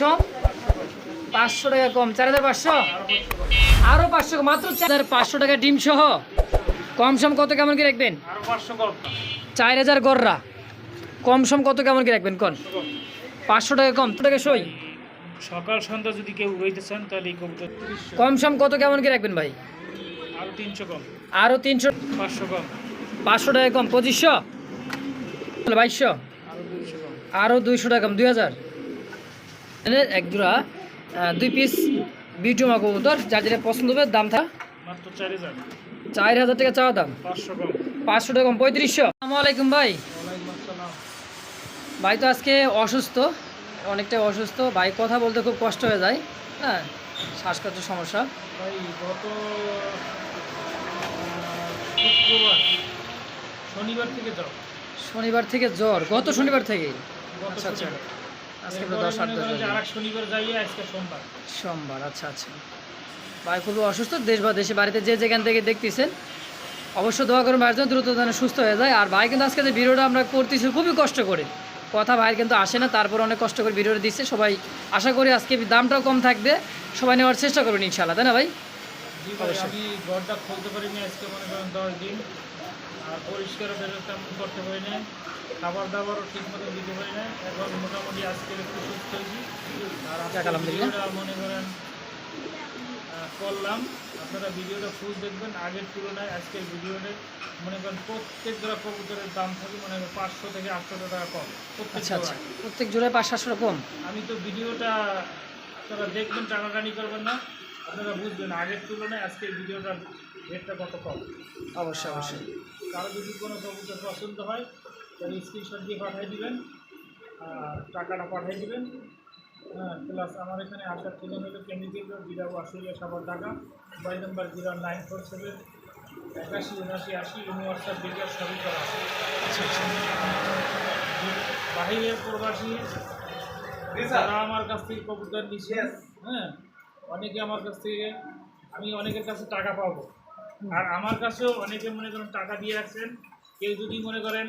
সম পাঁচশো টাকা কম চার হাজার পাঁচশো? আরও পাঁচশো মাত্র চার হাজার পাঁচশো টাকা ডিম সহ। কম সম কত কেমন কি রাখবেন? চার হাজার গররা। কম সম কত কেমন কি রাখবেন কোন? পাঁচশো টাকা কম টাকা সই। সকাল সন্ধ্যা যদি কেউ উড়াইতে চান তাহলে কম সম কত কেমন কি রাখবেন ভাই? আরও তিনশো কম। আরও তিনশো। পাঁচশো কম। পাঁচশো টাকা কম পঁচিশশো? বাইশশো? আরও দুইশো টাকা কম দুই হাজার? এক জোড়া দুই পিস বিটুমা কবুতর যার যেটা পছন্দ হবে দাম থা চার হাজার। টাকা চাওয়া দাম। পাঁচশো টাকা কম পঁয়ত্রিশশো। আলাইকুম ভাই। ভাই তো আজকে অসুস্থ অনেকটাই অসুস্থ। ভাই কথা বলতে খুব কষ্ট হয়ে যায় হ্যাঁ? শ্বাসকষ্টের সমস্যা। ভাই গত শনিবার থেকে যাও শনিবার থেকে জ্বর গত শনিবার থেকে আচ্ছা আচ্ছা। আজকে প্রায় দশ আট শনিবার যাইয়ে আজকে সোমবার। সোমবার আচ্ছা আচ্ছা। ভাই খুবই অসুস্থ দেশ বা দেশে বাড়িতে যে যেখান থেকে দেখতেছেন অবশ্য দোয়া করুন ভাইয়ের জন্য দ্রুত যেন সুস্থ হয়ে যায়। আর ভাই কিন্তু আজকে যে ভিডিওটা আমরা করতেছি খুবই কষ্ট করে। কথা ভাইয়ের কিন্তু আসে না তারপর অনেক কষ্ট করে ভিডিওটা দিচ্ছে। সবাই আশা করি আজকে দামটাও কম থাকবে। সবাই নেওয়ার চেষ্টা করুন ইনশাল্লাহ তাই না ভাই। আমি ঘরটা খুলতে পারিনি আজকে মনে করেন দশ দিন। আর পরিষ্কার বেরোতে করতে পারি না খাবার দাবারও ঠিক মতো দিতে পারি না এখন মোটামুটি আজকে একটু সুস্থ হয়েছি। আর আজকে মনে করেন করলাম। আপনারা ভিডিওটা ফুল দেখবেন। আগের তুলনায় আজকের ভিডিওতে মনে করেন প্রত্যেক জোড়া কবুতরের দাম থাকে মনে করেন পাঁচশো থেকে আটশো টাকা কম। প্রত্যেক আচ্ছা আচ্ছা। জোড়ায়। প্রত্যেক জোড়ায় পাঁচ সাতশো কম? আমি তো ভিডিওটা আপনারা দেখবেন টানাটানি করবেন না। আপনারা বুঝবেন আগের তুলনায় আজকের ভিডিওটার রেটটা কত কম। অবশ্যই অবশ্যই। কারও যদি কোনো কবুতর পছন্দ হয় স্ক্রিনশট দিয়ে পাঠিয়ে দিবেন আর টাকাটা পাঠিয়ে দিবেন। হ্যাঁ প্লাস আমার এখানে আসার ঠিকানা হলো chemical Zirabo Ashulia Savar Dhaka mobile number zero nine four seven একাশি উনআশি আশি ইউনিভার্সাল বিকাশ সবই করা আছে। আচ্ছা আচ্ছা। প্রবাসী যারা আমার কাছ থেকে কবুতর নিচ্ছে হ্যাঁ অনেকে আমার কাছ থেকে আমি অনেকের কাছে টাকা পাবো। আর আমার কাছেও অনেকে মনে করেন টাকা দিয়ে রাখছেন। কেউ যদি মনে করেন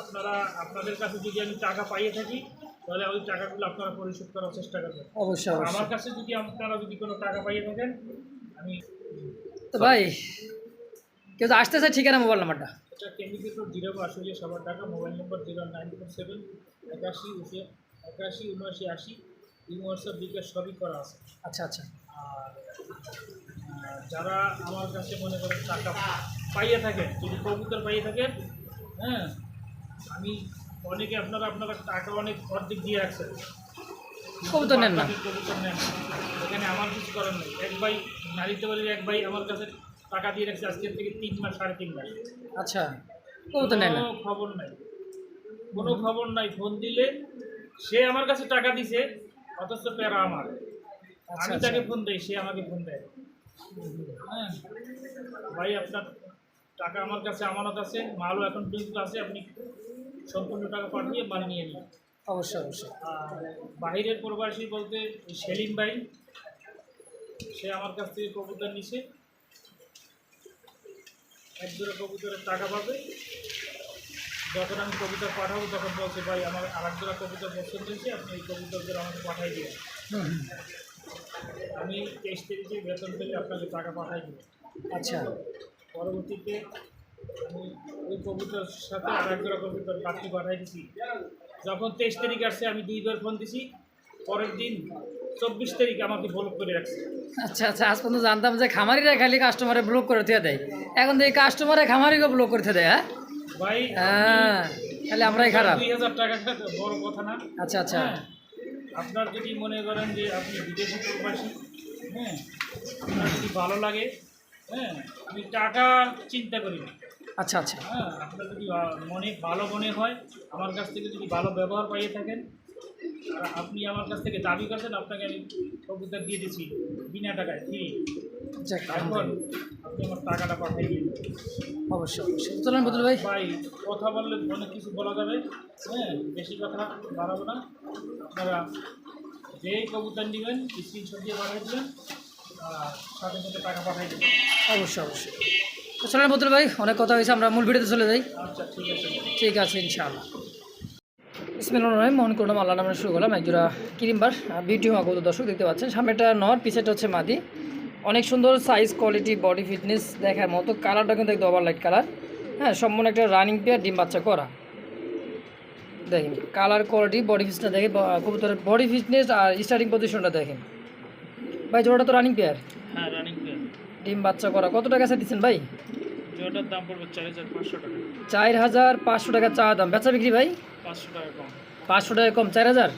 আপনারা আপনাদের কাছে যদি আমি টাকা পাইয়ে থাকি তাহলে ওই টাকাগুলো আপনারা পরিশোধ করার চেষ্টা করবেন। অবশ্যই আমার কাছে যদি আপনারা যদি কোনো টাকা পাইয়ে থাকেন আমি তো ভাই কেউ তো আসতে চায় ঠিকানা মোবাইল নাম্বারটা? এটা রোড জিরো আসলে সবার টাকা mobile number zero nine four seven একাশি একাশি উনআশি আশি এই হোয়াটসঅ্যাপ বিকাশ সবই করা আছে। আচ্ছা আচ্ছা। আর যারা আমার কাছে মনে করেন টাকা পাইয়ে থাকেন যদি কবুতর পাইয়ে থাকেন হ্যাঁ আমি অনেকে আপনারা আপনারা টাকা অনেক অর্ধেক দিয়ে রাখছেন কবুতর নেন না। এখানে আমার কিছু করার নেই। এক ভাই নারীতে বাড়ির এক ভাই আমার কাছে টাকা দিয়ে রাখছে আজকের থেকে তিন মাস সাড়ে তিন মাস। আচ্ছা কবুতর নেন না। কোনো খবর নাই। কোনো খবর নাই ফোন দিলে সে আমার কাছে টাকা দিছে অথচ প্যারা আমার। আচ্ছা, আমি আচ্ছা। তাকে ফোন দেই সে আমাকে ফোন দেয়। হ্যাঁ। ভাই আপনার টাকা আমার কাছে আমানত আছে মালও এখন পর্যন্ত আছে আপনি সম্পূর্ণ টাকা পাঠিয়ে মাল নিয়ে নিন। অবশ্যই অবশ্যই। আর বাহিরের প্রবাসী বলতে সেলিম ভাই সে আমার কাছ থেকে কবুতর নিছে। এক জোড়া কবুতরের টাকা পাবে। যখন আমি কবিতা পাঠাবো তখন বলছে ভাই আমার আর এক জোড়া কবুতর পছন্দ হয়েছে আপনি এই কবুতরগুলো আমাকে পাঠাই হুম। আমি তেইশ তারিখে বেতন পেলে আপনাকে টাকা পাঠাই দিব। আচ্ছা। পরবর্তীতে ওই কবুতর সাথে আর এক জোড়া কবুতর পাখি পাঠাই দিছি। যখন তেইশ তারিখ আসছে আমি দুইবার ফোন দিছি। পরের দিন চব্বিশ তারিখ আমাকে ব্লক করে রাখছে। আচ্ছা আচ্ছা আজ পর্যন্ত জানতাম যে খামারিরা খালি কাস্টমারে ব্লক করে দিয়ে দেয়। এখন তো এই কাস্টমারে খামারিকে ব্লক করে দেয় হ্যাঁ? ভাই হ্যাঁ খালি আমরাই খারাপ। দুই হাজার টাকা বড় কথা না। আচ্ছা আচ্ছা। হ্যাঁ আপনার যদি মনে করেন যে আপনি বিদেশি প্রবাসী হ্যাঁ আপনার যদি ভালো লাগে হ্যাঁ আমি টাকা চিন্তা করি না। আচ্ছা আচ্ছা। হ্যাঁ আপনার যদি মনে ভালো মনে হয় আমার কাছ থেকে যদি ভালো ব্যবহার পাইয়ে থাকেন আর আপনি আমার কাছ থেকে দাবি করছেন আপনাকে আমি কবুতর দিয়ে দিচ্ছি বিনা টাকায় ফ্রি। আলহামদুলিল্লাহ। আপনি আমার টাকাটা পাঠিয়ে দিন। অবশ্যই অবশ্যই। চলেন বদল ভাই। ভাই কথা বললে অনেক কিছু বলা যাবে। হ্যাঁ বেশি কথা বাড়াবো না। আপনারা যেই কবুতর নেবেন স্ক্রিনশট দিয়ে পাঠিয়ে দেবেন। সাথে টাকা অবশ্যই। অবশ্যই চলেন বদল ভাই অনেক কথা হয়েছে আমরা মূল ভিডিওতে চলে যাই। আচ্ছা ঠিক আছে। ঠিক আছে ইনশাআল্লাহ। রহিম মোহন করলাম আল্লাহ নামে শুরু করলাম। একজোড়া কিরিম্বার বিউটি মাগত দর্শক দেখতে পাচ্ছেন। সামনে একটা নর পিছেটা হচ্ছে মাদি। অনেক সুন্দর সাইজ কোয়ালিটি বডি ফিটনেস দেখার মতো কালারটা কিন্তু একদম ওভার লাইট কালার হ্যাঁ সম্পূর্ণ একটা রানিং পেয়ার ডিম বাচ্চা করা। দেখেন কালার কোয়ালিটি বডি ফিটনেসটা দেখেন কবুতরের বডি ফিটনেস আর স্টার্টিং পজিশনটা দেখেন। ভাই জোড়াটা তো রানিং পেয়ার হ্যাঁ রানিং পেয়ার ডিম বাচ্চা করা। কত টাকা দিচ্ছেন ভাই? জোটার দাম পড়বে চার হাজার পাঁচশো টাকা। চার হাজার পাঁচশো টাকা চা দাম। বেচা বিক্রি ভাই? পাঁচশো টাকা কম। পাঁচশো টাকা কম। চার হাজার?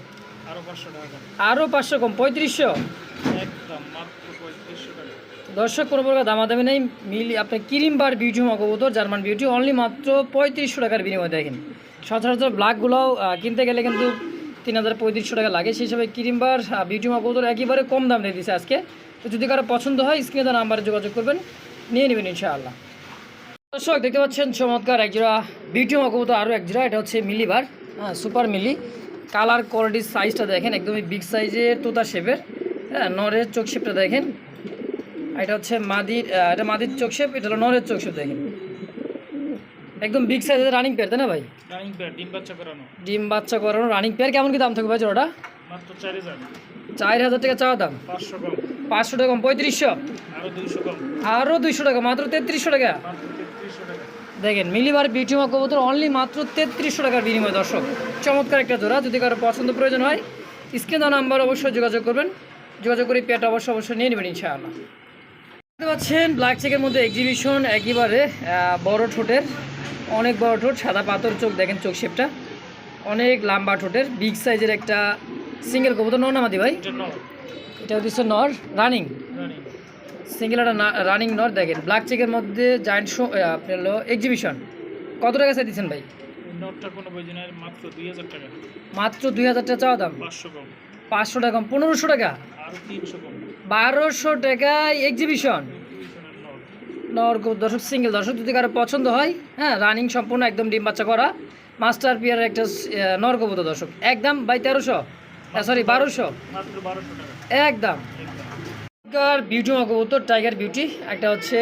আরও পাঁচশো টাকা কম। আরও পাঁচশো কম। পঁয়ত্রিশশো? একদম মাত্র পঁয়ত্রিশশো টাকা। দর্শক কোনো প্রকার দামাদামি নেই। মিলি আপনার ক্রিম বার বিউটি মগবতর জার্মান বিউটি অনলি মাত্র পঁয়ত্রিশশো টাকার বিনিময়ে দেখেন। সচরাচর ব্ল্যাকগুলোও কিনতে গেলে কিন্তু তিন হাজার পঁয়ত্রিশশো টাকা লাগে, সেই হিসাবে ক্রিম বার বিউটি মগবতর একেবারে কম দাম দিয়ে দিচ্ছে আজকে। তো যদি কারও পছন্দ হয় স্ক্রিনে তার নাম্বারে যোগাযোগ করবেন, নিয়ে নেবেন ইনশাআল্লাহ। দর্শক, দেখতে পাচ্ছেন চমৎকার একজোড়া বিউটি মগবতর আরও একজোড়া এটা হচ্ছে মিলিবার হ্যাঁ সুপার মিলি। কালার কোয়ালিটির সাইজটা দেখেন, একদমই বিগ সাইজের তোতা শেপের হ্যাঁ নরের চোখ শেপটা দেখেন। এটা হচ্ছে মাদির এটা মাদির চোখ শেপ এটা হলো নরের চোখ শেপ দেখেন। একদম বিগ সাইজের রানিং পেয়ার তাই না ভাই? রানিং পেয়ার ডিম বাচ্চা করানো। ডিম বাচ্চা করানো রানিং পেয়ার কেমন কি দাম থাকবে ভাই জোড়াটা? মাত্র চার হাজার। চার হাজার টাকা চাওয়া দাম? পাঁচশো কম। পাঁচশো টাকা কম পঁয়ত্রিশশো? আরও দুইশো কম। আরও দুইশো টাকা মাত্র তেত্রিশশো টাকা? মাত্র তেত্রিশশো টাকা। দেখেন মিলিবার বিউটিমা কবুতর অনলি মাত্র তেত্রিশশো টাকার বিনিময় দর্শক। চমৎকার একটা জোড়া যদি কারও পছন্দ প্রয়োজন হয় স্ক্রিন নাম্বার অবশ্যই যোগাযোগ করবেন। যোগাযোগ করে পেট অবশ্যই অবশ্যই নিয়ে নেবেন ইনশাআল্লাহ। দেখতে পাচ্ছেন ব্ল্যাক চেকের মধ্যে এক্সিবিশন একেবারে আহ, বড় ঠোঁটের অনেক বড় ঠোঁট সাদা পাথর চোখ দেখেন চোখ শেপটা। অনেক লম্বা ঠোঁটের বিগ সাইজের একটা সিঙ্গেল কবুতর। নর নামাদি ভাই? এটা হচ্ছে নর রানিং সিঙ্গেল একটা রানিং নর দেখেন। ব্ল্যাক চেকের মধ্যে জায়েন্ট শো আপনার হলো এক্সিবিশন কত টাকা চাই দিচ্ছেন ভাই? মাত্র দুই হাজার টাকা। চাওয়া দাম? পাঁচশো টাকা কম পনেরোশো টাকা? বারোশো টাকা এক্সিবিশন দর্শক সিঙ্গেল দর্শক যদি কারও পছন্দ হয় হ্যাঁ রানিং সম্পূর্ণ একদম ডিম বাচ্চা করা মাস্টার পিয়ার একটা নর কবুতর দর্শক। একদম বাই তেরোশো? সরি বারোশো? একদম। টাইগার বিউটি কবুতর টাইগার বিউটি একটা হচ্ছে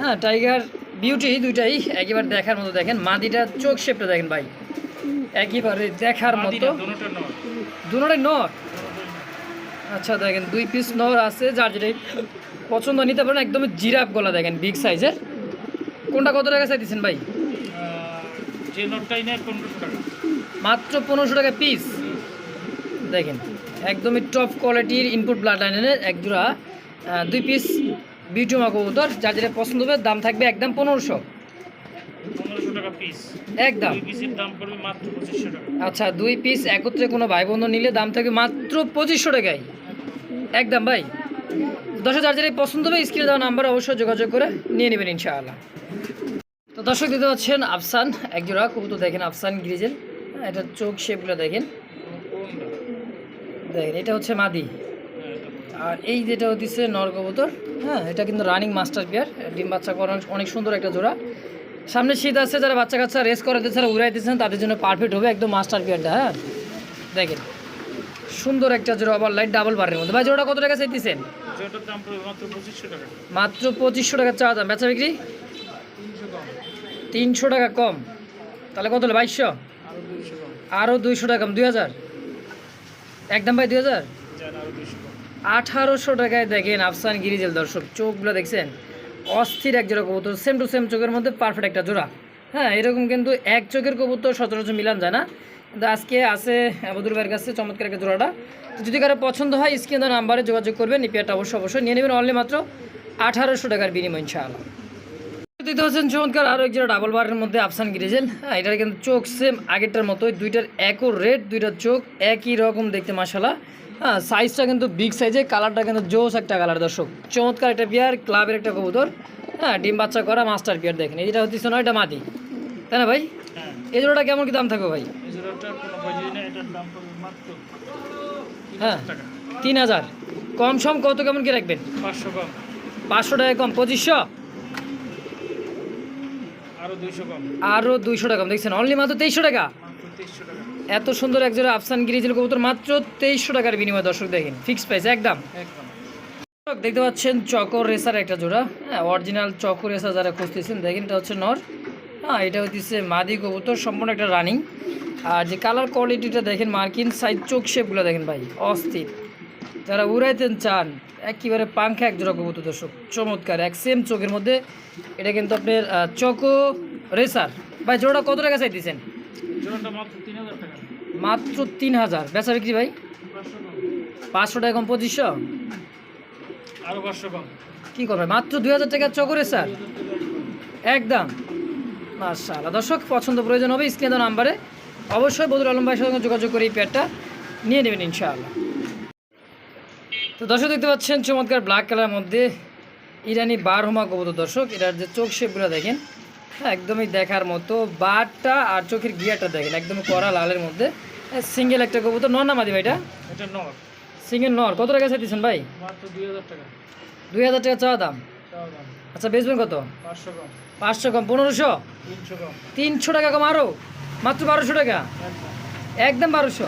হ্যাঁ টাইগার বিউটি দুইটাই একেবারে দেখার মতো দেখেন। মাদিটা চোখ শেপটা দেখেন ভাই। একেবারে দেখার মতো। নট নর। আচ্ছা দেখেন দুই পিস নর আছে যার যেটাই পছন্দ নিতে পারেন একদম জিরাফ গলা দেখেন বিগ সাইজের কোনটা কত টাকা চাইতেছেন ভাই? যে মাত্র পনেরোশো টাকা পিস দেখেন একদমই টপ কোয়ালিটির ইনপুট ব্লাড লাইনের এক জোড়া দুই পিস বিউটিমা কবুতর। যার যেটা পছন্দ হবে দাম থাকবে একদম পনেরোশো। পনেরোশো টাকা পিস একদম। আচ্ছা দুই পিস একত্রে কোনো ভাই বন্ধু নিলে দাম থাকবে মাত্র পঁচিশশো টাকায়। একদম ভাই। দশ হাজার যেটাই পছন্দ হবে স্ক্রিনে দেওয়া নাম্বার অবশ্যই যোগাযোগ করে নিয়ে নেবেন ইনশাআল্লাহ। তো দর্শক দিতে পাচ্ছেন আফসান একজোড়া কবুতর দেখেন আফসান গ্রিজেল। হ্যাঁ, এটা চোখ শেপগুলো দেখেন। দেখেন এটা হচ্ছে মাদি। আর এই যেটা হচ্ছে নর কবুতর হ্যাঁ এটা কিন্তু রানিং মাস্টার বিয়ার ডিম বাচ্চা করার অনেক সুন্দর একটা জোড়া। সামনে শীত আসছে যারা বাচ্চা কাচ্চা রেস করাতে ছাড়া উড়াইতেছেন তাদের জন্য পারফেক্ট হবে একদম মাস্টার বিয়ারটা হ্যাঁ। দেখেন সুন্দর একটা জোড়া আবার লাইট ডাবল বারের মধ্যে। ভাই জোড়া কত টাকা চাইতেছেন? মাত্র পঁচিশশো টাকা। মাত্র পঁচিশশো টাকা চা দাম। বেচা বিক্রি? তিনশো টাকা কম। তাহলে কত হলো? বাইশশো? আরও দুইশো টাকা কম। দুই হাজার? একদম ভাই দুই হাজার? আঠারোশো টাকায় দেখেন আফসান গিরিজেল দর্শক চোখগুলো দেখছেন? অস্থির এক জোড়া কবুতর সেম টু সেম চোখের মধ্যে পারফেক্ট একটা জোড়া। হ্যাঁ এরকম কিন্তু এক চোখের কবুতর সচরাচর মিলান যায় না। আজকে আছে বদুর ভাইয়ের কাছে চমৎকার একটা জোড়াটা। তো যদি কারও পছন্দ হয়, স্ক্রিনে নাম্বারে যোগাযোগ করবেন এই পেয়ারটা অবশ্যই অবশ্যই নিয়ে নেবেন অনলি মাত্র আঠারোশো টাকার বিনিময়, ইনশাআল্লাহ। দিতে হচ্ছেন চমৎকার আরও এক জোড়া ডাবল বারের মধ্যে আফসান গিরেছেন হ্যাঁ এটার কিন্তু চোখ সেম আগেরটার মতোই, দুইটার একও রেড দুইটার চোখ একই রকম দেখতে মাসালা হ্যাঁ সাইজটা কিন্তু বিগ সাইজে কালারটা কিন্তু জোস একটা কালার দর্শক। চমৎকার একটা পেয়ার ক্লাবের একটা কবুতর। হ্যাঁ ডিম বাচ্চা করা মাস্টার পেয়ার দেখেন। এটা হচ্ছে নয় এটা মাদি। তাই না ভাই? এই জোড়াটা কেমন কি দাম থাকবে ভাই? হ্যাঁ তিন হাজার কম সম কত কেমন কি রাখবেন? পাঁচশো কম। পাঁচশো টাকা কম পঁচিশশো? আরও দুইশো টাকা কম। দেখছেন অনলি মাত্র তেইশশো টাকা? এত সুন্দর এক জোড়া আফসান গিরিজিল কবুতর মাত্র তেইশশো টাকার বিনিময় দর্শক দেখেন ফিক্স প্রাইস একদম। একদম। দেখতে পাচ্ছেন চকর রেসার একটা জোড়া। হ্যাঁ অরিজিনাল চকর রেসার যারা খুঁজতেছেন দেখেন এটা হচ্ছে নর। হ্যাঁ এটা হচ্ছে মাদি কবুতর সম্পূর্ণ একটা রানিং আর যে কালার কোয়ালিটিটা দেখেন মার্কিন সাইজ চোখ শেপগুলো দেখেন ভাই অস্থির। যারা উড়াইতেন চান একেবারে পাংখা এক জোড়া কবুতর দর্শক চমৎকার। এক সেম চোখের মধ্যে এটা কিন্তু আপনার চকো রেসার ভাই জোড়া কত টাকা চাইতেছেন মাত্র তিন হাজার বেচা বিক্রি ভাই? পাঁচশো পাঁচশো টাকা কম পঁচিশশো? আরও পাঁচশো কম। কী করবে? মাত্র দুই হাজার টাকা চকো রেসার একদম। মাশাআল্লাহ। দর্শক পছন্দ প্রয়োজন হবে স্ক্রিনে দেওয়া নাম্বারে। অবশ্যই বদুল আলম ভাইয়ের সঙ্গে যোগাযোগ করে এই প্যাডটা নিয়ে নেবেন ইনশাআল্লাহ। তো দর্শক দেখতে পাচ্ছেন চমৎকার ব্ল্যাক কালারের মধ্যে ইরানি বার হোমা কবুতর। দর্শক এটার যে চোখ শেপগুলো দেখেন হ্যাঁ একদমই দেখার মতো। বারটা আর চোখের গিয়ারটা দেখেন একদমই কড়া লালের মধ্যে। সিঙ্গেল একটা কবুতর। নর নামাদি ভাই এটা? নর। সিঙ্গেল নর। কত টাকা চাইতেছেন ভাই? মাত্র দুই হাজার টাকা। দুই হাজার টাকা চাওয়া দাম? আচ্ছা বেচবেন কত? পাঁচশো পাঁচশো কম পনেরোশো? তিনশো টাকা কম আরও মাত্র বারোশো টাকা? একদম বারোশো।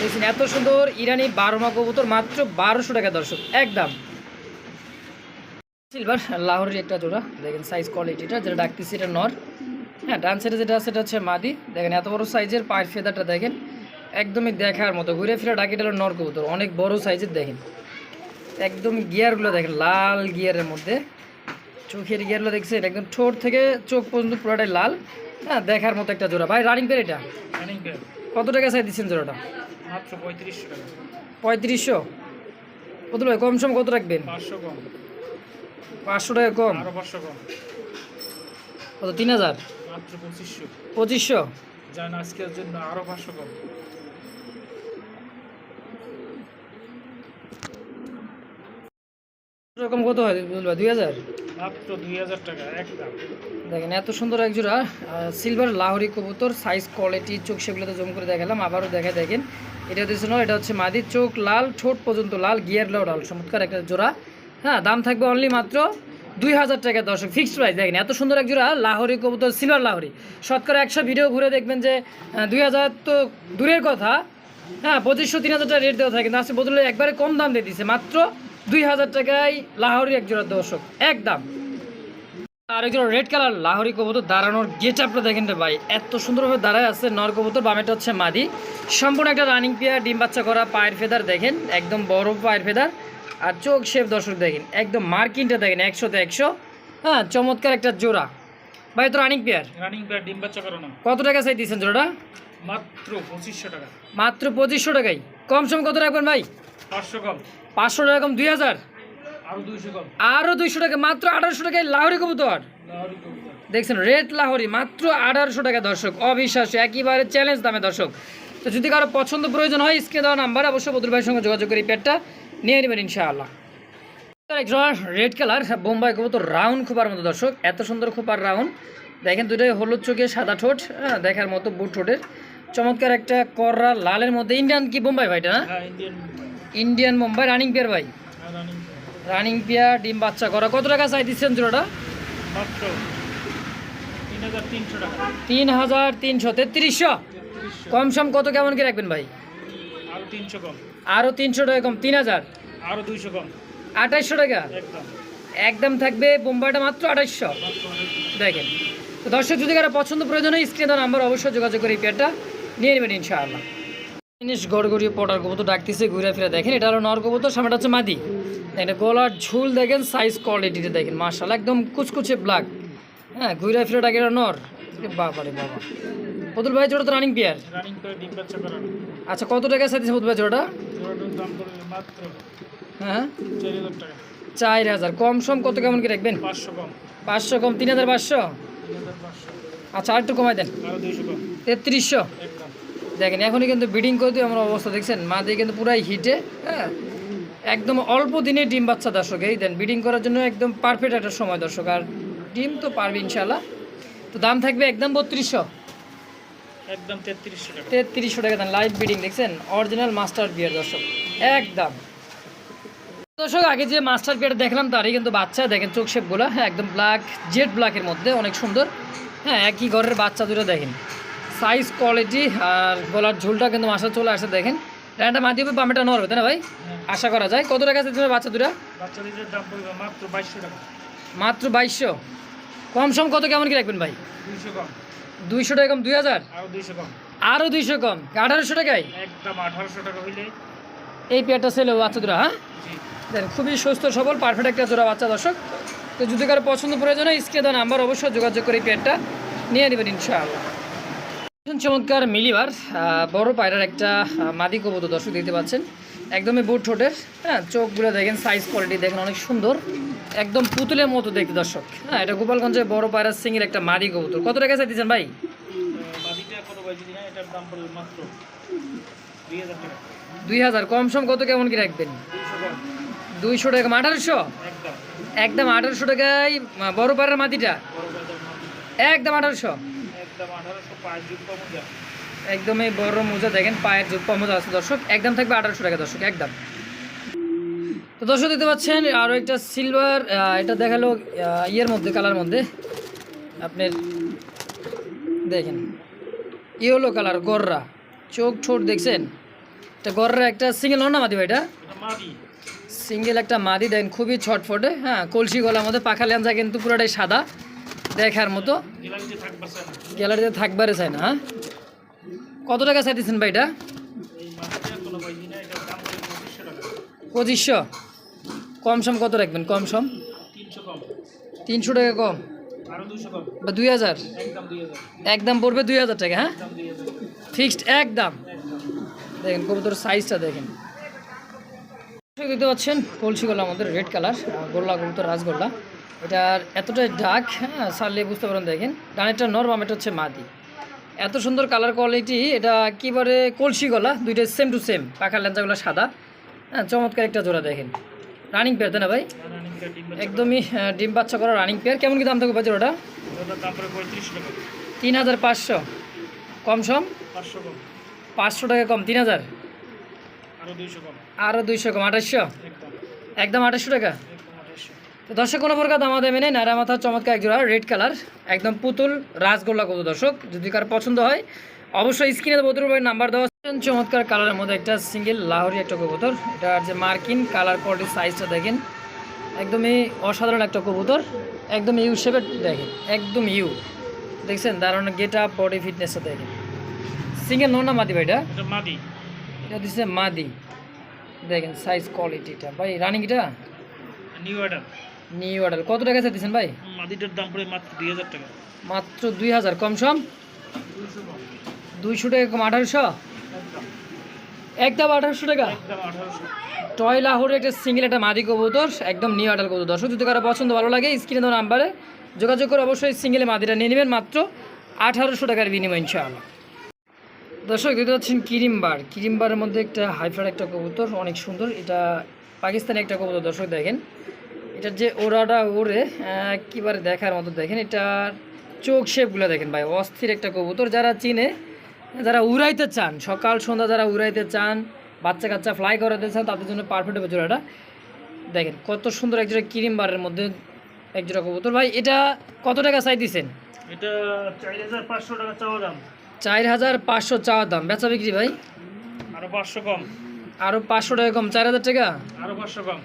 দেখছেন এত সুন্দর ইরানি বারোমা কবুতর মাত্র বারোশো টাকা দর্শক একদম। সিলভার লাহোরের একটা জোড়া। দেখেন সাইজ কোয়ালিটিটা যেটা ডাকতেছি এটা নর। হ্যাঁ ডান সাইডে যেটা আছে সেটা হচ্ছে মাদি। দেখেন এত বড় সাইজের পায়ের ফেদারটা দেখেন একদমই দেখার মতো। ঘুরে ফিরে ডাকিটা হলো নর কবুতর। অনেক বড় সাইজের দেখেন। একদম গিয়ারগুলো দেখেন লাল গিয়ারের মধ্যে। চোখের গিয়ারগুলো দেখছেন একদম ঠোঁট থেকে চোখ পর্যন্ত পুরোটাই লাল। হ্যাঁ দেখার মতো একটা জোড়া। ভাই রানিং পের এটা? কত টাকা চাই দিচ্ছেন জোড়াটা? মাত্র পঁয়ত্রিশশো টাকা। পঁয়ত্রিশশো? কত ভাই কম সম কত রাখবেন? পাঁচশো কম। পাঁচশো টাকা কম। পাঁচশো কম। কত তিন হাজার? মাত্র পঁচিশশো। পঁচিশশো? আজকের জন্য আরও পাঁচশো কম। এরকম কত হয় বুঝবা দুই হাজার? মাত্র দুই হাজার টাকা একদম। দেখেন এত সুন্দর এক জোড়া সিলভার লাহোরি কবুতর সাইজ কোয়ালিটি চোখ সেগুলোতে জম করে দেখালাম আবারও দেখা দেখেন। এটা হচ্ছে এটা হচ্ছে মাদির চোখ লাল ঠোঁট পর্যন্ত লাল গিয়ার চমৎকার একটা জোড়া। হ্যাঁ দাম থাকবে অনলি মাত্র দুই হাজার টাকা দর্শক ফিক্সড প্রাইস দেখেন এত সুন্দর এক জোড়া লাহোরি কবুতর সিলভার লাহরি। শতকরা একশো ভিডিও ঘুরে দেখবেন যে দুই হাজার তো দূরের কথা। হ্যাঁ পঁচিশশো তিন হাজার টাকা রেট দেওয়া থাকে কিন্তু আজকে বদলে একবারে কম দাম দিয়ে দিচ্ছে মাত্র দুই হাজার টাকায় লাহোরি এক জোড়া দর্শক একদম। আর একজন রেড কালার লাহোরি কবুতর দাঁড়ানোর গেট আপটা দেখেন রে ভাই এত সুন্দরভাবে দাঁড়ায় আছে নর কবুতর বামেটা হচ্ছে মাদি। সম্পূর্ণ একটা রানিং পেয়ার ডিম বাচ্চা করা পায়ের ফেদার দেখেন একদম বড় পায়ের ফেদার। আর চোখ শেপ দর্শক দেখেন একদম মার্কিনটা দেখেন একশোতে একশো। হ্যাঁ চমৎকার একটা জোড়া। ভাই তো রানিং পেয়ার রানিং প্যাড ডিম বাচ্চা করানো কত টাকা চাই দিয়েছেন জোড়াটা? মাত্র পঁচিশশো টাকা। মাত্র পঁচিশশো টাকাই কম সম কত রাখবেন ভাই? পাঁচশো কম। পাঁচশো টাকা কম দুই হাজার? আরও দুইশো টাকা মাত্র আঠারোশো টাকায় লাহরি কবুতর। দেখছেন রেড লাহরি মাত্র আঠারোশো টাকা দর্শক। অবিশ্বাস্য একেবারে চ্যালেঞ্জ দামে দর্শক। তো যদি কারও পছন্দ প্রয়োজন হয় স্ক্রিনে দেওয়া নাম্বার অবশ্যই বদুল ভাইয়ের সঙ্গে যোগাযোগ করে প্যাডটা নিয়ে নেবেন ইনশাআল্লাহ। রেড কালার বোম্বাই কবুতর রাউন্ড খোপার মতো দর্শক। এত সুন্দর খোপার রাউন্ড দেখেন দুটোই হলুদ চোখে সাদা ঠোঁট হ্যাঁ দেখার মতো বুট ঠোঁটের। চমৎকার একটা কররা লালের মধ্যে। ইন্ডিয়ান কি বোম্বাই ভাইটা না? হ্যাঁ ইন্ডিয়ান মুম্বাই রানিং পেয়ার ভাই? রানিং পেয়ার ডিম বাচ্চা করা। কত টাকা চাই দিচ্ছেন জোড়াটা তিন হাজার তিনশো তেত্রিশশো? কম সম কত কেমন কি রাখবেন ভাই? আরও তিনশো টাকা কম। তিন হাজার? আরও দুইশো কম। আঠাইশশো টাকা? একদম। একদম থাকবে বোম্বাইটা মাত্র আঠাইশশো। দেখেন। তো দর্শক যদি কারও পছন্দ প্রয়োজন হয় স্ক্রিনে দেওয়া নাম্বার অবশ্যই যোগাযোগ করে এই পেয়ারটা নিয়ে নেবেন ইনশাআল্লাহ। জিনিস গড়গড়িয়ে পটার কবুতর ডাকতেছে ঘুরে ফিরে দেখেন। এটা হলো নর কবুতর সামনেটা হচ্ছে মাদি। এটা গলার ঝুল দেখেন সাইজ কোয়ালিটিটা দেখেন মার্শাল একদম কুচকুচে ব্ল্যাক হ্যাঁ ঘুরে ফিরে ডাকে এটা নর। বাবা রে বাবা। পুতুল ভাই জোড়া তো রানিং পেয়ার আচ্ছা কত টাকা সাথে পুতুল ভাই জোড়াটা? হ্যাঁ? চার হাজার কম সম কত কেমন কি রাখবেন? পাঁচশো কম। পাঁচশো কম তিন হাজার পাঁচশো? আচ্ছা আর একটু কমাই দেন তেত্রিশশো দেখেন এখনই কিন্তু বিডিং করে দিয়ে আমার অবস্থা দেখছেন? মা দিয়ে কিন্তু পুরাই হিটে হ্যাঁ? একদম অল্প দিনে ডিম বাচ্চা দর্শক এই দেন বিডিং করার জন্য একদম পারফেক্ট একটা সময় দর্শক আর ডিম তো পারবে ইনশাল্লাহ তো দাম থাকবে একদম বত্রিশশো। একদম তেত্রিশশো টাকা। তেত্রিশশো টাকা দেন লাইভ বিডিং দেখছেন? অরিজিনাল মাস্টার বিয়ার দর্শক একদম। দর্শক আগে যে মাস্টার বিয়ার দেখলাম তারই কিন্তু বাচ্চা দেখেন চোখ শেপগুলো হ্যাঁ একদম ব্ল্যাক জেড ব্ল্যাকের মধ্যে অনেক সুন্দর। হ্যাঁ একই ঘরের বাচ্চা দুটো দেখেন। সাইজ কোয়ালিটি আর গলার ঝুলটা কিন্তু মাসা চলে আসে দেখেন। একটা মাটি হবে বামেটা নড়বে তাই না ভাই? আশা করা যায়। কত টাকা আছে হবে বাচ্চা দুটা বাচ্চাদের দাম পড়বে মাত্র বাইশশো টাকা। মাত্র বাইশশো। কম সম কত কেমন কি রাখবেন ভাই? দুইশো কম। দুইশো টাকা কম দুই হাজার? আরও দুইশো কম। আরও দুইশো কম। আঠারোশো টাকায়? একদম আঠারোশো টাকা হইলে। এই পেয়ারটা হবে বাচ্চা দুরা হ্যাঁ? দেন খুবই সুস্থ সবল পারফেক্ট একটা জোড়া বাচ্চা দর্শক। তো যদি কারও পছন্দ প্রয়োজন হয় স্ক্রিনে দেওয়া নাম্বার অবশ্যই যোগাযোগ করে এই পেয়ারটা নিয়ে নেবেন ইনশাআল্লাহ। চমৎকার মিলিবার বড় পায়রার একটা মাদি কবুতর দর্শক দেখতে পাচ্ছেন। একদমই বুট ঠোঁটের হ্যাঁ চোখগুলো দেখেন সাইজ কোয়ালিটি দেখেন, অনেক সুন্দর। একদম পুতুলের মতো দেখতে দর্শক। হ্যাঁ এটা গোপালগঞ্জের বড় পায়রার সিংয়ের একটা মাদি কবুতর। কত টাকা চাইতেছেন ভাই? দুই হাজার, কম সম কত কেমন কি রাখবেন? দুইশো টাকা আঠারোশো? একদম, আঠারোশো টাকায় বড় পায়রার মাত্র একদম, আঠারোশো। একদম আঠারোশো যুক্ত মজা একদমই বড় মোজা দেখেন পায়ের জুপ্প মোজা আছে দর্শক। একদম থাকবে আঠারোশো টাকা দর্শক একদম। তো দর্শক দেখতে পাচ্ছেন আরও একটা সিলভার এটা দেখাল ইয়ের মধ্যে কালার মধ্যে। আপনার দেখেন ইয়েলো কালার গররা। চোখ ঠোঁট দেখছেন? এটা গররা একটা সিঙ্গেল না মাদি ভাই এটা? সিঙ্গেল একটা মাদি দেন খুবই ছটফটে হ্যাঁ কলসি গলার মধ্যে পাখা ল্যাঞ্জা কিন্তু পুরোটাই সাদা। দেখার মতো। গ্যালারিতে থাকবারে চাই না হ্যাঁ? কত টাকা চাইতেছেন ভাই এটা? পঁচিশশো। কম সম কত রাখবেন? কম সম? তিনশো টাকা কম। বা দুই হাজার? একদম পড়বে দুই হাজার টাকা হ্যাঁ? ফিক্সড, একদম। দেখেন কবুতর সাইজটা দেখেন। দেখতে পাচ্ছেন কলসি গোল্লা আমাদের রেড কালার, গোল্লা কবুতর, রাজগোল্লা। এটার এতটাই ডাক হ্যাঁ সারলে বুঝতে পারেন দেখেন। ডানেরটা নরমাম এটা হচ্ছে মাদি। এত সুন্দর কালার কোয়ালিটি এটা একেবারে কলসি গলা দুইটা সেম টু সেম পাখার লেঞ্চাগুলো সাদা। হ্যাঁ চমৎকার একটা জোড়া দেখেন। রানিং পেয়ার তাই না ভাই? ডিম একদমই আহ, ডিম বাচ্চা করা রানিং পেয়ার কেমন কি দাম থাকবে ভাই জোড়াটা? পঁয়ত্রিশশো টাকা। তিন হাজার পাঁচশো। কম সম? পাঁচশো টাকা কম তিন হাজার? আরও দুইশো কম। আরও দুইশো কম আঠাশশো একদম। আঠাশশো টাকা? তো দর্শক কোনো প্রকার দামা দেবে নেই। নারা মাথা চমৎকার এক জোড়া রেড কালার একদম পুতুল রাজগোল্লা কত দর্শক যদি কার পছন্দ হয় অবশ্যই স্ক্রিনে বদরুল ভাই নাম্বার দেওয়া চমৎকার কালারের মধ্যে একটা সিঙ্গেল লাহোরি একটা কবুতর। এটার যে মার্কিন কালার কোয়ালিটি সাইজটা দেখেন একদমই অসাধারণ একটা কবুতর। একদম ইউ শেপের দেখেন একদম ইউ দেখছেন? দারুণ গেট আপ বডি ফিটনেসটা দেখেন। সিঙ্গেল নোনা মাদি ভাই এটা? এটা মাদি। এটা দিচ্ছে মাদি। দেখেন সাইজ কোয়ালিটিটা ভাই রানিং এটা নিউ অর্ডার নিউ অর্ডার কত টাকা চাইতেছেন ভাই? মাদিটার দাম পড়বে মাত্র দুই হাজার টাকা। মাত্র দুই হাজার। কম সম? দুইশো টাকা কম আঠারোশো? একদম আঠারোশো টাকা? টয় লাহোরের একটা সিঙ্গেল একটা মাদি কবুতর একদম নিউ অর্ডার কবুতর। দর্শক যদি কারও পছন্দ ভালো লাগে স্ক্রিনে দেওয়া নাম্বারে যোগাযোগ করে অবশ্যই সিঙ্গেলে মাদিটা নিয়ে নেবেন মাত্র আঠারোশো টাকার বিনিময় ইনশাআল্লাহ। দর্শক দেখতে পাচ্ছেন কিরিমবার। কিরিমবারের মধ্যে একটা হাইফ্লার একটা কবুতর অনেক সুন্দর। এটা পাকিস্তানি একটা কবুতর দর্শক দেখেন। এটার যে ওড়াটা ওড়ে একেবারে দেখার মতো দেখেন এটার চোখ শেপগুলো দেখেন ভাই অস্থির একটা কবুতর। যারা চিনে যারা উড়াইতে চান সকাল সন্ধ্যা যারা উড়াইতে চান বাচ্চা কাচ্চা ফ্লাই করাতে চান তাদের জন্য পারফেক্ট হবে জোড়াটা। দেখেন কত সুন্দর এক জোড়া কিরিমবারের মধ্যে এক জোড়া কবুতর। ভাই এটা কত টাকা চাই দিছেন? এটা চার হাজার পাঁচশো টাকা চাওয়া দাম। চার হাজার পাঁচশো চাওয়া দাম। বেচা বিক্রি ভাই? আরও পাঁচশো কম। আরও পাঁচশো টাকা কম চার হাজার টাকা? আরও পাঁচশো কম।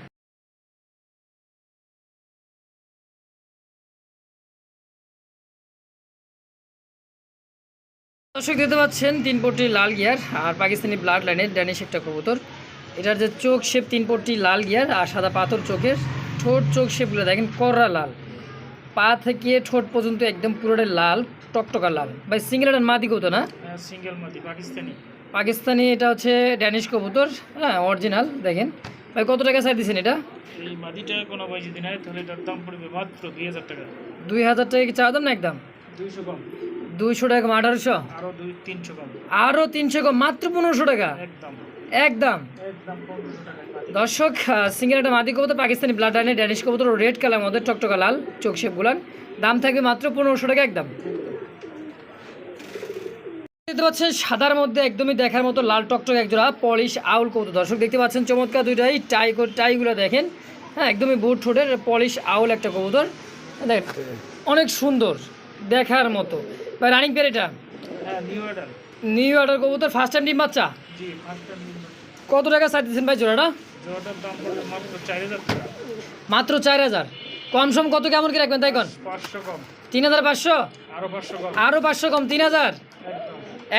দর্শক দেখতে পাচ্ছেন তিন পট্টি লাল গিয়ার আর পাকিস্তানি ব্লাড লাইনের ড্যানিশ একটা কবুতর। এটার যে চোখ শেপ তিন পট্টি লাল গিয়ার আর সাদা পাথর চোখের। ঠোঁট চোখ শেপগুলো দেখেন কররা লাল। পা থেকে ঠোঁট পর্যন্ত একদম পুরোটাই লাল টকটকা লাল। ভাই সিঙ্গেল একটা মাদি কবুতর না? সিঙ্গেল মাদি পাকিস্তানি। পাকিস্তানি এটা হচ্ছে ড্যানিশ কবুতর হ্যাঁ অরিজিনাল দেখেন। ভাই কত টাকা চাই দিচ্ছেন এটা? এই মাদিটা কোনো বাই যদি নেয় তাহলে এটার দাম পড়বে মাত্র দুই হাজার টাকা। দুই হাজার টাকা কি চা দাম না একদম? দুইশো কম। দুইশো টাকা আঠারোশো? আরও তিনশো কম। মাত্র পনেরোশো টাকা? একদম। দর্শক সিঙ্গেল একটা মাদি কবুতর পাকিস্তানি ব্লাড লাইনের ড্যানিশ কবুতর রেড কালার মধ্যে টকটকা লাল চোখ শেপ গুলান। দাম থাকবে মাত্র পনেরোশো টাকা একদম। দেখতে পাচ্ছেন সাদার মধ্যে একদমই দেখার মতো লাল টকটক একজোড়া পলিশ আউল কবুতর। দর্শক দেখতে পাচ্ছেন চমৎকার দুইটাই টাই টাইগুলো দেখেন। হ্যাঁ একদমই বুট ঠোঁটের পলিশ আউল একটা কবুতর। দেখ অনেক সুন্দর দেখার মতো। ভাই রানিং পেয়ার এটা? হ্যাঁ নিউ অর্ডার নিউ অর্ডার কবুতর ফার্স্ট টাইম ডিম বাচ্চা? কত টাকা চাই দিচ্ছেন ভাই জোড়াটা? মাত্র চার হাজার কম সম কত কেমন কি রাখবেন তাই কোন? তিন হাজার পাঁচশো? আরও পাঁচশো কম। আরও পাঁচশো কম তিন হাজার?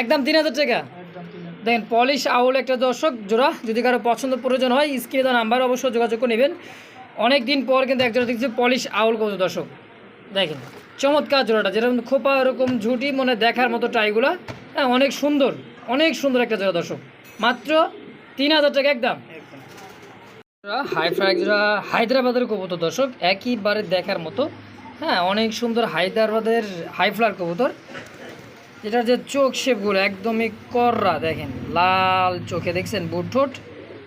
একদম। তিন হাজার টাকা? দেখেন পলিশ আউল একটা দর্শক জোড়া যদি কারও পছন্দ প্রয়োজন হয় স্ক্রিনে দেওয়া নাম্বার অবশ্যই যোগাযোগ করে নেবেন। অনেক দিন পর কিন্তু একজোড়া দেখছি পলিশ আউল কবুতর দর্শক। দেখেন চমৎকার জোড়াটা যেরকম খোপা ওরকম ঝুটি মনে দেখার মতো টাইগুলা হ্যাঁ অনেক সুন্দর অনেক সুন্দর একটা জোড়া দর্শক। মাত্র তিন হাজার টাকা একদম। হাই ফ্রাই জোড়া হায়দ্রাবাদের কবুতর দর্শক। একইবারে দেখার মতো। হ্যাঁ অনেক সুন্দর হায়দ্রাবাদের হাই ফ্লার কবুতর। এটার যে চোখ শেপগুলো একদমই কররা দেখেন। লাল চোখে দেখছেন? বুট ঠোঁট।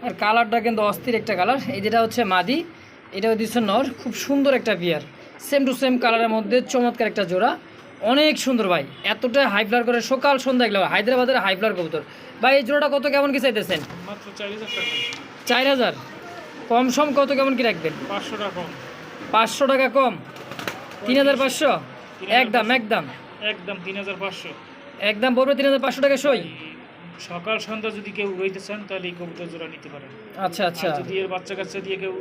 আর কালারটা কিন্তু অস্থির একটা কালার এই যেটা হচ্ছে মাদি এটাও দিচ্ছে নর। খুব সুন্দর একটা বিয়ার সেম টু সেম কালারের মধ্যে চমৎকার একটা জোড়া। অনেক সুন্দর ভাই এতটা হাই ফ্লার করে সকাল সন্ধ্যা এগুলো হায়দ্রাবাদের হাই ফ্লার কবুতর। ভাই এই জোড়াটা কত কেমন কি চাইতেছেন? চার হাজার কম সম কত কেমন কি রাখবেন? পাঁচশো টাকা কম। পাঁচশো টাকা কম? তিন হাজার পাঁচশো? একদম একদম। একদম তিন হাজার পাঁচশো। একদম পড়বে তিন হাজার পাঁচশো টাকা সই? সকাল সন্ধ্যা যদি কেউ উড়াইতে চান তাহলে এই কবুতর জোড়া নিতে পারেন। আচ্ছা আচ্ছা। যদি এর বাচ্চা কাচ্চা দিয়ে কেউ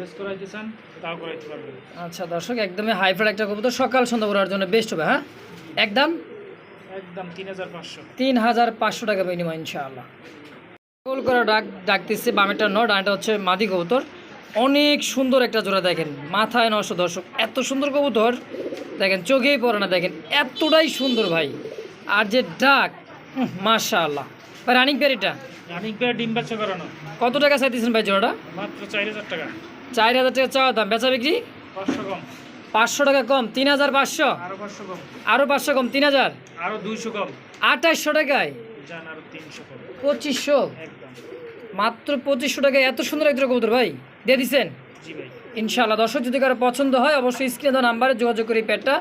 রেস করাইতে চান তাও করাইতে পারবেন আচ্ছা দর্শক একদমই হাই হাইফ্রাই একটা কবুতর সকাল সন্ধ্যা করার জন্য বেস্ট হবে হ্যাঁ? একদম? একদম তিন হাজার পাঁচশো। তিন হাজার পাঁচশো টাকা বিনিময় ইনশাআল্লাহ। গোল করা ডাক ডাকতেছে বামেটা ন ডানটা হচ্ছে মাদি কবুতর। অনেক সুন্দর একটা জোড়া দেখেন মাথায় নশো দর্শক এত সুন্দর কবুতর দেখেন চোখেই পড়ে না দেখেন এতটাই সুন্দর ভাই। আর যে ডাক মাশাআল্লাহ। ভাই রানিং প্যারিটা রানিং পেয়ার ডিম বাচ্চা করানো। কত টাকা চাইতেছেন ভাই জোড়াটা? মাত্র চার হাজার টাকা। চার হাজার টাকা চাওয়া দাম। বেচা বিক্রি? পাঁচশো টাকা কম তিন হাজার পাঁচশো? আরও পাঁচশো কম। তিন হাজার? আরও দুইশো কম। আঠাশশো টাকায়? পঁচিশশো? মাত্র পঁচিশশো টাকায় এত সুন্দর একটা কবুতর ভাই? দিয়ে দিছেন? জি ইনশাআল্লাহ। দর্শক যদি কারও পছন্দ হয় অবশ্যই স্ক্রিনে দেওয়া নাম্বারে যোগাযোগ করে এই প্যাডটা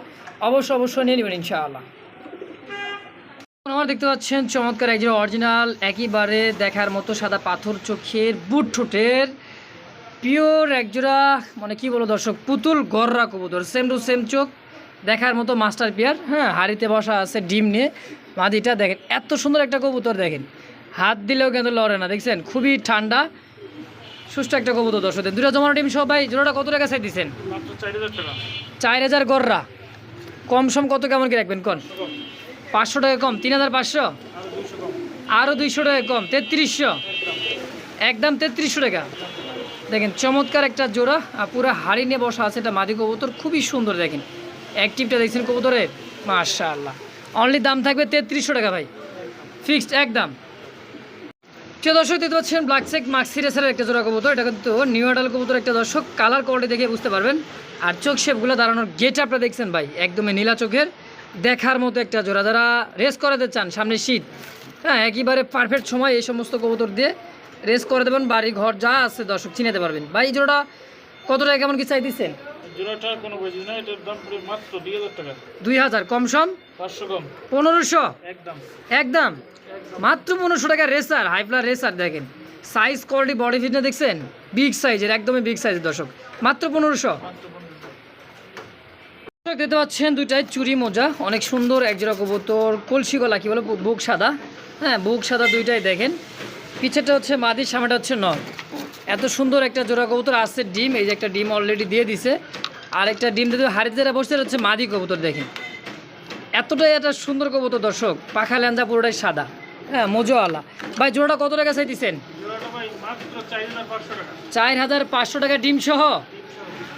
অবশ্যই অবশ্যই নিয়ে নেবেন ইনশাআল্লাহ। আমার দেখতে পাচ্ছেন চমৎকার একজন অরিজিনাল একইবারে দেখার মতো সাদা পাথর চোখের বুট ঠোঁটের পিওর একজোড়া মানে কি বলো দর্শক পুতুল গররা কবুতর সেম টু সেম চোখ দেখার মতো মাস্টার পিয়ার হ্যাঁ হাড়িতে বসা আছে ডিম নিয়ে মাদিটা দেখেন এত সুন্দর একটা কবুতর দেখেন হাত দিলেও কিন্তু লড়ে না দেখছেন খুবই ঠান্ডা সুস্থ একটা কবুতর দর্শক দুটা জমানো ডিম সবাই জোড়াটা কত টাকা চাই দিচ্ছেন? চার হাজার গররা কম সম কত কেমন কি রাখবেন কন? পাঁচশো টাকা কম তিন হাজার পাঁচশো? আরও দুইশো টাকা কম তেত্রিশশো? একদম তেত্রিশশো টাকা। দেখেন, চমৎকার একটা জোড়া পুরো হাড়ি নিয়ে বসা আছে এটা মাদি কবুতর, খুবই সুন্দর দেখেন। অ্যাক্টিভটা দেখছেন কবুতরের মাশাআল্লাহ। অনলি দাম থাকবে তেত্রিশশো টাকা ভাই। ফিক্সড একদম। প্রিয় দর্শক, দেখতে পাচ্ছেন ব্ল্যাক চেক মাক্সি রেসারের একটা জোড়া কবুতর, এটা কিন্তু নিউ আডাল কবুতর একটা দর্শক কালার কোয়ালিটি দেখে বুঝতে পারবেন। আর চোখ শেপগুলো দাঁড়ানোর গেট আপটা দেখছেন ভাই, একদমই নীলা চোখের। দেখার মতো একটা জোড়া, যারা রেস করাতে চান, সামনে শীত হ্যাঁ একেবারে পারফেক্ট সময় এই সমস্ত কবুতর দিয়ে। রেস করে দেবেন বাড়ি ঘর যা আছে দর্শক চিনাতে পারবেন। ভাই এই জোড়াটা কত টাকা কেমন কি চাই দিচ্ছেন জোড়াটা কোনো বুঝি না এটার দাম পুরো মাত্র দুই হাজার টাকা। দুই হাজার কম সম? পাঁচশো কম। পনেরোশো? একদম। একদম? মাত্র পনেরোশো টাকা রেসার হাইফ্লার রেসার দেখেন। সাইজ কোয়ালিটি বডি ফিটনেস দেখছেন? বিগ সাইজের একদমই বিগ সাইজের দর্শক। মাত্র পনেরোশো? দেখতে পাচ্ছেন দুইটাই চুরি মোজা অনেক সুন্দর এক একজোড়া কবুতর কলসি গলা কি বলে বুক সাদা। হ্যাঁ বুক সাদা দুইটাই দেখেন। পিছেরটা হচ্ছে মাদির সামনেটা হচ্ছে নর। এত সুন্দর একটা জোড়া কবুতর আসছে ডিম এই যে একটা ডিম অলরেডি দিয়ে দিছে। আর একটা ডিম দিয়ে হাড়িতে যারা বসছে হচ্ছে মাদি কবুতর দেখেন। এতটাই একটা সুন্দর কবুতর দর্শক। পাখা ল্যাঞ্জা পুরোটাই সাদা। হ্যাঁ মোজোওয়ালা ভাই জোড়াটা কত টাকা চাইতেছেন? চার হাজার পাঁচশো টাকা। ডিম সহ?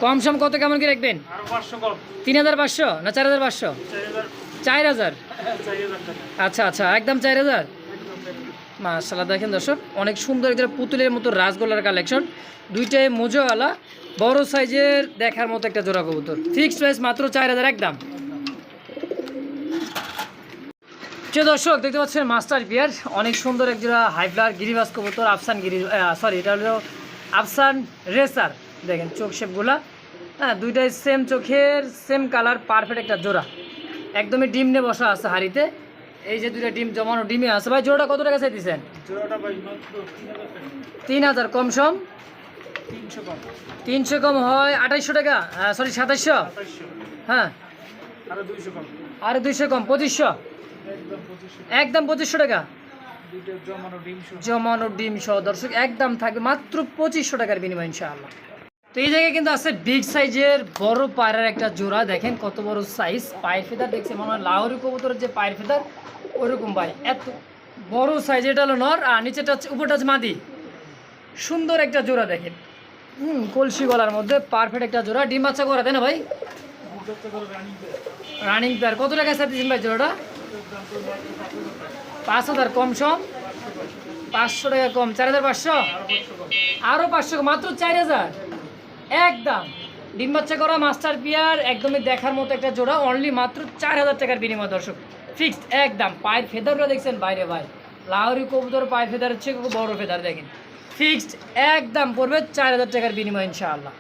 কম সম কত কেমন কি রাখবেন? তিন হাজার পাঁচশো না চার হাজার পাঁচশো? চার হাজার। আচ্ছা আচ্ছা একদম চার হাজার? মাশাল্লাহ দেখেন দর্শক, অনেক সুন্দর একটা পুতুলের মতো রাসগোল্লার কালেকশন দুইটাই মোজোওয়ালা, বড় সাইজের দেখার মতো একটা জোড়া কবুতর। ফিক্সড প্রাইস মাত্র চার হাজার একদম যে দর্শক, দেখতে পাচ্ছেন মাস্টার পিয়ার, অনেক সুন্দর এক জোড়া হাইফ্লার গিরিবাস কবুতর, আফসান গিরি সরি এটা হলো আফসান রেসার। দেখেন, চোখ শেপগুলা। হ্যাঁ দুইটাই সেম চোখের সেম কালার পারফেক্ট একটা জোড়া। একদমই ডিম নিয়ে বসা আছে হাড়িতে। এই যে দুইটা ডিম জমানো ডিমে আছে। ভাই জোড়াটা কত টাকা চাইতেছেন? তিন হাজার কম সম? তিনশো কম। হয় আঠাইশশো টাকা? সরি সাতাইশশো? হ্যাঁ। আরও দুইশো কম। আর দুইশো কম পঁচিশশো। একদম পঁচিশশো টাকা? দুইটা জমানো ডিম সহ। জমানো ডিম সহ দর্শক একদম থাকবে মাত্র পঁচিশশো টাকার বিনিময় ইনশাআল্লাহ। তো এই জায়গায় কিন্তু আছে বিগ সাইজের বড় পায়রার একটা জোড়া। দেখেন কত বড় সাইজ পায়ের ফেদার দেখছে মনে হয় লাহরি কবুতরের যে পায়ের ফেদার, ওরকম ভাই। এত বড় সাইজ এটা হলো নর, আর নিচেটা হচ্ছে, উপরটা হচ্ছে মাদি। সুন্দর একটা জোড়া দেখেন। হুম, কলসি গলার মধ্যে পারফেক্ট একটা জোড়া। ডিম বাচ্চা করা, তাই না ভাই? রানিং পেয়ার কত টাকা দিচ্ছেন ভাই জোড়াটা? পাঁচ হাজার কম সম। পাঁচশো টাকা কম। চার হাজার পাঁচশো? আরও পাঁচশো মাত্র চার হাজার? একদম। ডিম বাচ্চা করা, মাস্টার পিয়ার, একদমই দেখার মতো একটা জোড়া অনলি মাত্র চার হাজার টাকার বিনিময় দর্শক। ফিক্সড একদম। পায়ের ফেদারটা দেখছেন বাইরে ভাই। লাহরি কবুতর পায়ের ফেদার হচ্ছে বড় ফেদার দেখেন। ফিক্সড একদম পড়বে চার হাজার টাকার বিনিময়, ইনশাআল্লাহ।